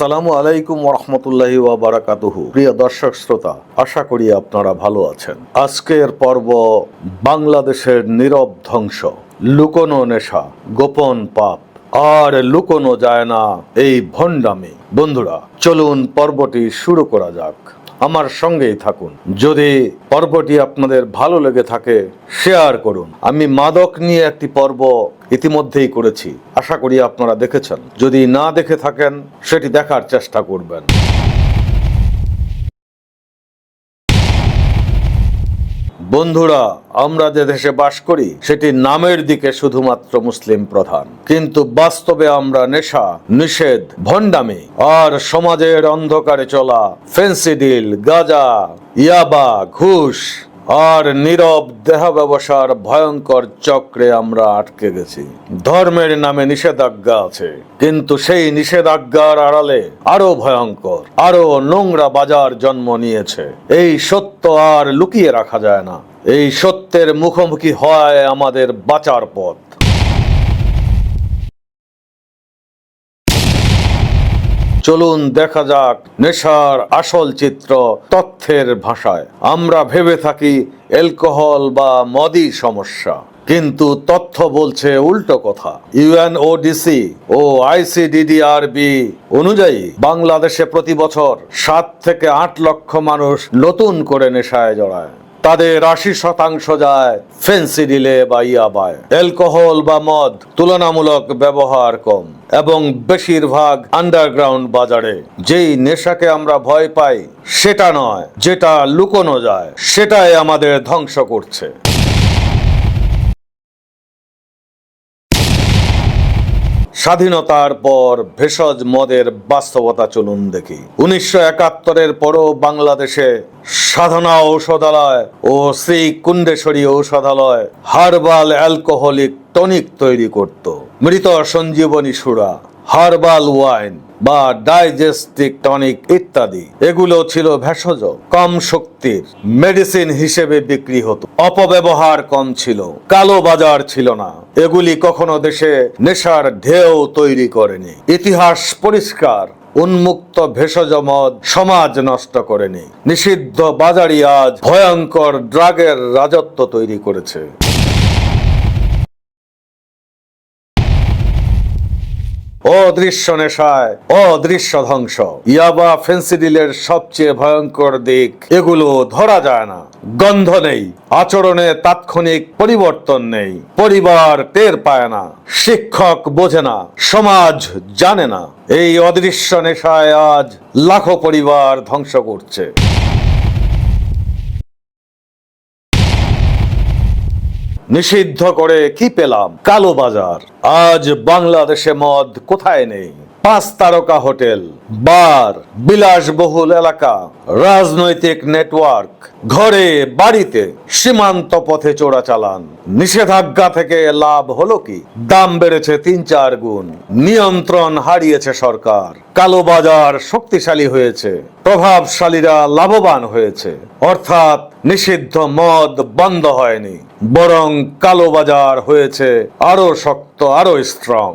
আসসালামু আলাইকুম রহমতুল্লাহি বারাকাতুহু। প্রিয় দর্শক শ্রোতা, আশা করি আপনারা ভালো আছেন। আজকের পর্ব বাংলাদেশের নীরব ধ্বংস, লুকোনো নেশা, গোপন পাপ। আর লুকোনো যায় না এই ভণ্ডামি। বন্ধুরা, চলুন পর্বটি শুরু করা যাক। আমার সঙ্গেই থাকুন। যদি পর্বটি আপনাদের ভালো লেগে থাকে শেয়ার করুন। আমি মাদক নিয়ে একটি পর্ব ইতিমধ্যেই করেছি। আশা করি আপনারা দেখেছেন। যদি না দেখে থাকেন, সেটি দেখার চেষ্টা করবেন। বন্ধুরা, আমরা যে দেশে বাস করি, সেটি নামের দিকে শুধুমাত্র মুসলিম প্রধান। কিন্তু বাস্তবে আমরা নেশা, নিষেধ, ভণ্ডামি আর সমাজের অন্ধকারে চলা ফেন্সিডিল গাজা, ইয়াবা, ঘুষ আর নীরব দেহ ব্যবসার ভয়ঙ্কর চক্রে আমরা আটকে গেছি। ধর্মের নামে নিষেধাজ্ঞা আছে, কিন্তু সেই নিষেধাজ্ঞার আড়ালে আরও ভয়ঙ্কর, আরও নোংরা বাজার জন্ম নিয়েছে। এই সত্য আর লুকিয়ে রাখা যায় না। এই সত্যের মুখোমুখি হয় আমাদের বাঁচার পথ। চলুন দেখা যাক নেশার আসল চিত্র তথ্যের ভাষায়। আমরা ভেবে থাকি অ্যালকোহল বা মদি সমস্যা, কিন্তু তথ্য বলছে উল্টো কথা। ইউএনওডিসি ও আইসিডিডিআরবি অনুযায়ী বাংলাদেশে প্রতি বছর সাত থেকে আট লক্ষ মানুষ নতুন করে নেশায় জড়ায়। তাদের আশি শতাংশ যায় ফেন্সিডিলে বা ইয়াবায়। অ্যালকোহল বা মদ তুলনামূলক ব্যবহার কম এবং বেশিরভাগ আন্ডারগ্রাউন্ড বাজারে। যেই নেশাকে আমরা ভয় পাই, সেটা নয়, যেটা লুকোনো যায়, সেটাই আমাদের ধ্বংস করছে। স্বাধীনতার পর ভেষজ মদের বাস্তবতা চলুন দেখি। উনিশশো একাত্তরের পরও বাংলাদেশে সাধনা ঔষধালয় ও Shri Kundeshwari Aushadhalaya herbal alcoholic tonic তৈরি করত। মৃত সঞ্জীবনী সুরা হার্বাল ওয়াইন। বা ডাইজেস্টিক টনিক ইত্যাদি। এগুলো ছিল ভেষজ, কম শক্তির, মেডিসিন হিসেবে বিক্রি হতো। অপব্যবহার কম ছিল, কালো বাজার ছিল না। এগুলি কখনো দেশে নেশার ঢেউ তৈরি করেনি। ইতিহাস পরিষ্কার, উন্মুক্ত ভেষজ মদ সমাজ নষ্ট করেনি। নিষিদ্ধ বাজারি আজ ভয়ঙ্কর ড্রাগের রাজত্ব তৈরি করেছে। অদৃশ্য নেশায়, অদৃশ্য ধ্বংস। ইয়াবা ফেন্সিডিলের সবচেয়ে ভয়ঙ্কর দিক, এগুলো ধরা যায় না। গন্ধ নেই, আচরণে তাৎক্ষণিক পরিবর্তন নেই, পরিবার টের পায় না, শিক্ষক বোঝে না, সমাজ জানে না। এই অদৃশ্য নেশায় আজ লাখো পরিবার ধ্বংস করছে। নিষিদ্ধ করে কি পেলাম? কালো বাজার। আজ বাংলাদেশে মদ কোথায় নেই? পাঁচ তারকা হোটেল, বার, বিলাসবহুল এলাকা, রাজনৈতিক নেটওয়ার্ক, ঘরে, বাড়িতে সীমান্ত পথে চোরাচালান। নিষেধাজ্ঞা থেকে লাভ হলো কি? দাম বেড়েছে তিন চার গুণ। নিয়ন্ত্রণ হারিয়েছে সরকার। কালো বাজার শক্তিশালী হয়েছে। প্রভাবশালীরা লাভবান হয়েছে। অর্থাৎ নিষিদ্ধ মদ বন্ধ হয়নি। বরং কালো বাজার হয়েছে আরও শক্ত আরও স্ট্রং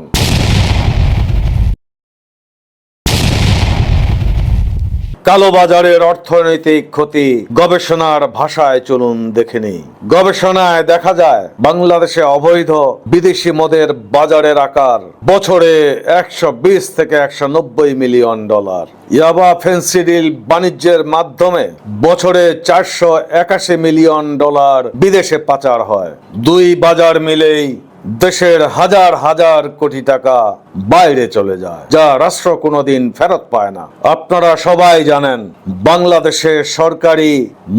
কালোবাজারের অর্থনৈতিক ক্ষতি। গবেষণার ভাষায় চলুন দেখে নিই। গবেষণায় দেখা যায়, বাংলাদেশে অবৈধ বিদেশি মদের বাজারের আকার বছরে একশো বিশ থেকে একশো নব্বই মিলিয়ন ডলার। ইয়াবা ফেন্সিডিল বাণিজ্যের মাধ্যমে বছরে চারশো একাশি মিলিয়ন ডলার বিদেশে পাচার হয়। দুই বাজার মিলেই দেশের হাজার হাজার কোটি টাকা বাইরে চলে যায়, যা রাষ্ট্র কোনোদিন ফেরত পায় না। আপনারা সবাই জানেন, বাংলাদেশে সরকারি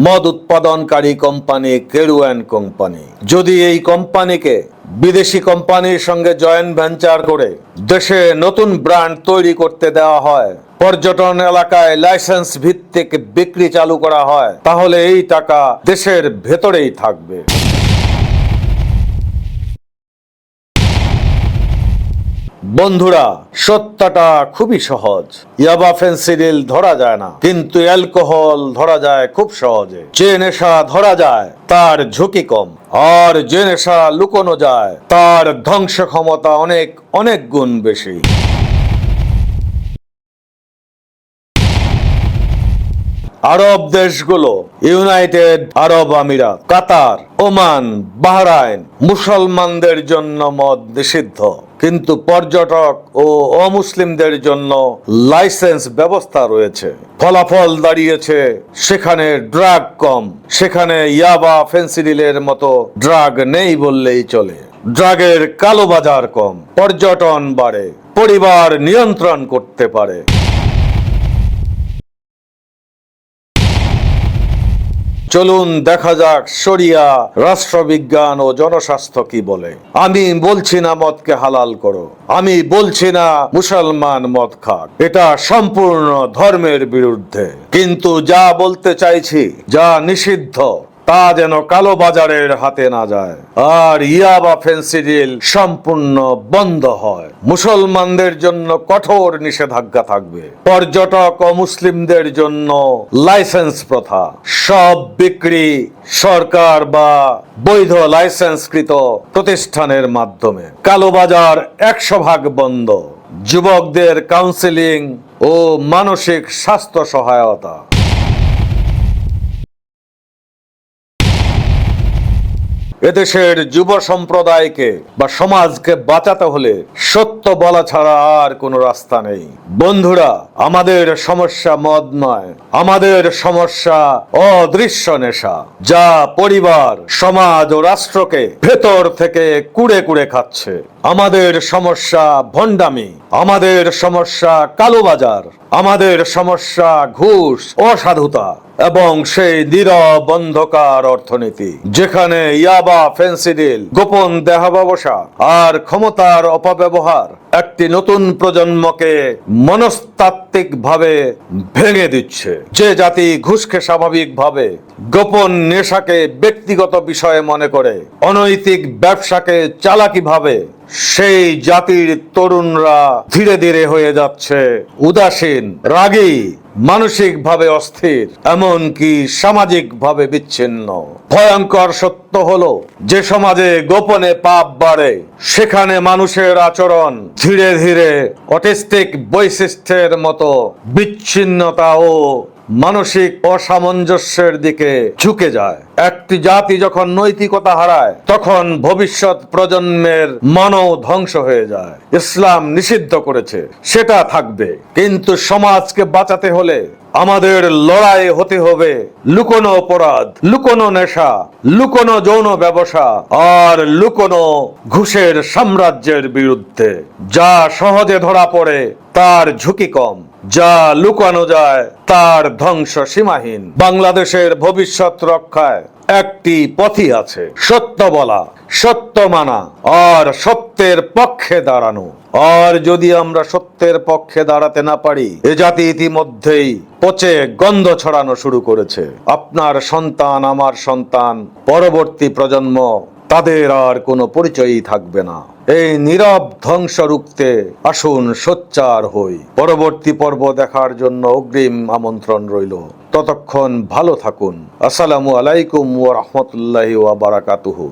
মদ উৎপাদনকারী কোম্পানি কেরুয়ান কোম্পানি। যদি এই কোম্পানিকে বিদেশি কোম্পানির সঙ্গে জয়েন্ট ভেঞ্চার করে দেশে নতুন ব্র্যান্ড তৈরি করতে দেওয়া হয়, পর্যটন এলাকায় লাইসেন্স ভিত্তিক বিক্রি চালু করা হয়, তাহলে এই টাকা দেশের ভেতরেই থাকবে। বন্ধুরা সত্যটা খুবই সহজ। ইয়াবা ফেন্সিডিল ধরা যায় না, কিন্তু অ্যালকোহল ধরা যায় খুব সহজে। যে নেশা ধরা যায়, তার ঝুঁকি কম। আর যে নেশা লুকোনো যায়, তার ধ্বংস ক্ষমতা অনেক অনেক গুণ বেশি। আরব দেশগুলো, ইউনাইটেড আরব আমিরাত, কাতার, ওমান, বাহরাইন, মুসলমানদের জন্য মদ নিষিদ্ধ। কিন্তু পর্যটক ও অমুসলিমদের জন্য লাইসেন্স ব্যবস্থা রয়েছে। ফলাফল দাঁড়িয়েছে সেখানে ড্রাগ কম। সেখানে ইয়াবা ফেন্সিডিলের মতো ড্রাগ নেই বললেই চলে। ড্রাগের কালো বাজার কম। পর্যটন বাড়ে। পরিবার নিয়ন্ত্রণ করতে পারে। চলুন দেখা যাক শরিয়া, রাষ্ট্রবিজ্ঞান ও জনস্বাস্থ্য কি বলে। আমি বলছি না মদকে হালাল করো, আমি বলছি না মুসলমান মদ খাক। এটা সম্পূর্ণ ধর্মের বিরুদ্ধে। কিন্তু যা বলতে চাইছি, যা নিষিদ্ধ তা যেন কালো বাজারের হাতে না যায়। আর ইয়াবা ফেন্সিডিল সম্পূর্ণ বন্ধ হয়। মুসলমানদের জন্য কঠোর নিষেধাজ্ঞা থাকবে। পর্যটক ও মুসলিমদের জন্য লাইসেন্স প্রথা। সব বিক্রি সরকার বা বৈধ লাইসেন্সকৃত প্রতিষ্ঠানের মাধ্যমে। কালোবাজার একশো ভাগ বন্ধ। যুবকদের কাউন্সিলিং ও মানসিক স্বাস্থ্য সহায়তা। এদেশের যুব সম্প্রদায়কে বা সমাজকে বাঁচাতে হলে সত্য বলা ছাড়া আর কোনো রাস্তা নেই। বন্ধুরা, আমাদের সমস্যা মদ নয় আমাদের সমস্যা অদৃশ্য নেশা, যা পরিবার, সমাজ ও রাষ্ট্রকে ভেতর থেকে কুড়ে কুড়ে খাচ্ছে। আমাদের সমস্যা ভণ্ডামি, আমাদের সমস্যা কালোবাজার আমাদের সমস্যা ঘুষ, অসাধুতা এবং সেই নীরব অন্ধকার অর্থনীতি, যেখানে ইয়াবা ফেন্সিডিল গোপন দেহাবসা আর ক্ষমতার অপব্যবহার একটি নতুন প্রজন্মকে মনস্তাত্ত্বিক ভাবে ভেঙে দিচ্ছে। যে জাতি ঘুষকে স্বাভাবিক ভাবে গোপন নেশাকে ব্যক্তিগত বিষয়ে মনে করে, অনৈতিক ব্যবসাকে চালাকি ভাবে সেই জাতির তরুণরা ধীরে ধীরে হয়ে যাচ্ছে। উদাসীন, রাগী, মানসিকভাবে অস্থির, এমনকি সামাজিকভাবে বিচ্ছিন্ন। ভয়ঙ্কর সত্য হলো, যে সমাজে গোপনে পাপ বাড়ে, সেখানে মানুষের আচরণ ধীরে ধীরে অটিস্টিক বৈশিষ্ট্যের মতো বিচ্ছিন্নতা ও মানসিক অসামঞ্জস্যের দিকে ঝুঁকে যায়। একটি জাতি যখন নৈতিকতা হারায়, তখন ভবিষ্যৎ প্রজন্মের মনও ধ্বংস হয়ে যায়। ইসলাম নিষিদ্ধ করেছে, সেটা থাকবে। কিন্তু সমাজকে বাঁচাতে হলে আমাদের লড়াই হতে হবে লুকোনো অপরাধ, লুকোনো নেশা, লুকোনো যৌন ব্যবসা আর লুকোনো ঘুষের সাম্রাজ্যের বিরুদ্ধে। যা সহজে ধরা পড়ে, তার ঝুঁকি কম। যা লুকানো যায় তার ধ্বংস সীমাহীন। বাংলাদেশের ভবিষ্যৎ রক্ষায় একটি পথই আছে, সত্য বলা, সত্য মানা আর সত্যের পক্ষে দাঁড়ানো। আর যদি আমরা সত্যের পক্ষে দাঁড়াতে না পারি, এ জাতি ইতিমধ্যেই পচে গন্ধ ছড়ানো শুরু করেছে। আপনার সন্তান, আমার সন্তান, পরবর্তী প্রজন্ম তাদের আর কোনো পরিচয়ই থাকবে না। এই নীরব ধ্বংস রুখতে আসুন সোচ্চার হই। পরবর্তী পর্ব দেখার জন্য অগ্রিম আমন্ত্রণ রইল। ততক্ষণ ভালো থাকুন। আসসালামু আলাইকুম ওয়া রাহমাতুল্লাহি ওয়া বারাকাতুহু।